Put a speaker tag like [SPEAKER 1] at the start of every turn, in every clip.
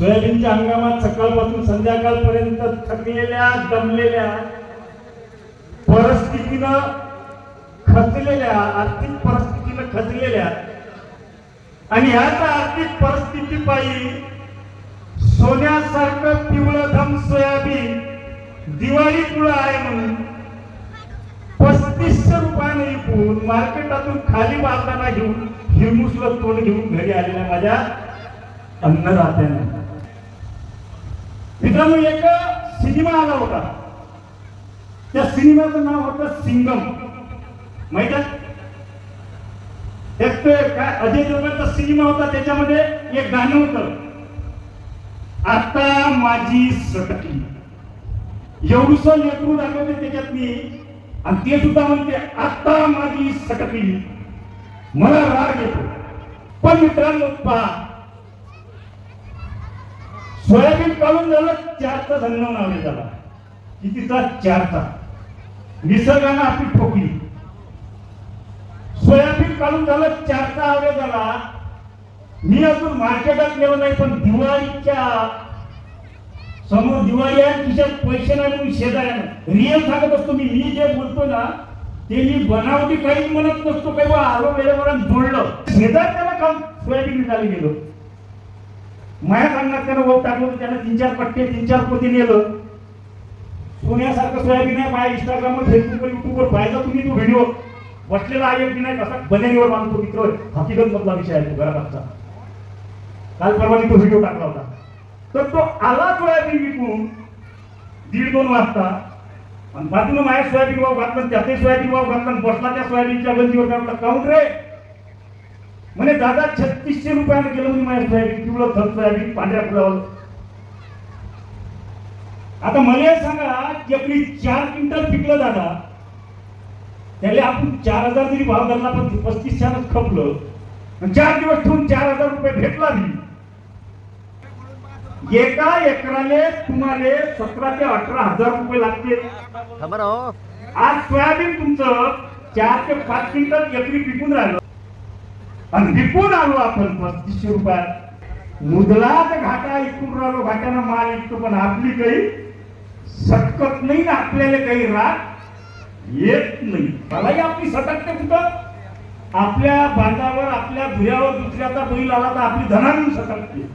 [SPEAKER 1] सोयाबीनच्या हंगामात सकाळपासून संध्याकाळपर्यंत थकलेल्या दमलेल्या परिस्थितीनं खचलेल्या आर्थिक परिस्थितीनं खचलेल्या. आणि ह्याच आर्थिक परिस्थिती पायी सोन्यासारखं पिवळं धम सोयाबीन दिवाळी पुढं आहे म्हणून पस्तीसशे रुपयाने विकून मार्केटातून खाली बांधताना घेऊन हिरमुसलं तोंड घेऊन घरी आलेल्या माझ्या अन्नदात्यांना. मित्रांनो एक सिनेमा आला होता. त्या सिनेमाचं नाव होतं सिंगम. माहीत आहे? एक काय अजय देवगणचा सिनेमा होता त्याच्यामध्ये एक गाणं होत. आता माझी सटकी. एवढूस लेकरू दाखवते त्याच्यात मी आणि ते सुद्धा म्हणते आता माझी सटकली मला राग येतो. पण मित्रांनो पहा सोयाबीन काढून झालं चारचा धन्य नावे झाला. कितीचा? चारचा. निसर्गानं आपली ठोकली. सोयाबीन काढून झालं चारचा आवरे झाला. मी अजून मार्केटात गेलो नाही पण दिवाळीच्या समोर दिवाळी आहे खिशात पैसे नाही म्हणून शेजाऱ्यानं रिअल सांगत असतो मी. मी जे बोलतो ना ते मी बनावटी काही म्हणत नसतो. काही बा आलो वेळेवर जोडलं. शेजार त्याला काम सोयाबीन विकायला गेलो. माया सांगण्यात त्यानं भाऊ टाकलं तर त्यानं तीन चार पट्टे तीन चार कोटी नेलं. सोन्यासारखं सोयाबीन आहे माझ्या इंस्टाग्रामवर फेसबुकवर युट्यूबवर पाहिजे तुम्ही तो व्हिडिओ बसलेला आहे की नाही कसा बनेनीवर बांधतो मित्र. हकीकत मधला विषय आहे तो घराबागचा काल परवा तो व्हिडिओ टाकला होता. तर तो आला सोयाबीन विकून दीड दोन वाजता. आणि बाजूला माझ्या सोयाबीन वाव घातला त्याचे सोयाबीन वाव घातला बसला त्या सोयाबीनच्या गंजीवर घातला काऊन रे? म्हणे दादा छत्तीसशे रुपयाने गेलं म्हणजे माझ्या सोयाबीन पिवळं थर सोयाबीन पांढऱ्या फुलावर. आता मला सांगा की आपली चार क्विंटल पिकलं दादा त्याला आपण चार हजार जरी भाव धरला पण पस्तीस चारच खपलं. आणि चार दिवस ठेवून चार हजार रुपये भेटला मी एका एकराले तुम्हाला सतरा ते अठरा हजार रुपये लागते
[SPEAKER 2] हो.
[SPEAKER 1] आज सोयाबीन तुमचं चार ते पाच क्विंटल एकरी पिकून राहिलं. आणि विकून आलो आपण पस्तीसशे रुपयात. तर घाटा इकून राहिलो घाट्यानं माल विकतो पण आपली काही सटकत नाही ना आपल्याला काही राग येत नाही. मलाही आपली सटकते कुठं. आपल्या बांधावर आपल्या भुयावर दुसऱ्याचा बैल आला तर आपली धनानून सटकते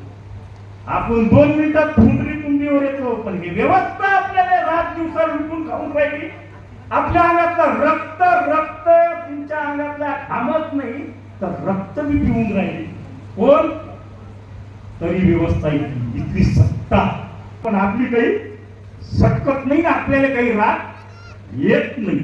[SPEAKER 1] आपण दोन मिनिटात फुंडरी तुंडीवर येतो पण ही व्यवस्था आपल्याला रात दिवसा लुटून खाऊन राहिली. आपल्या अंगातलं रक्त रक्त तुमच्या अंगातल्या थांबत नाही. तर रक्त मी पिऊन राहिली. कोण? तरी व्यवस्था इथली इथली सत्ता. पण आपली काही सटकत नाही ना आपल्याला काही राग येत नाही.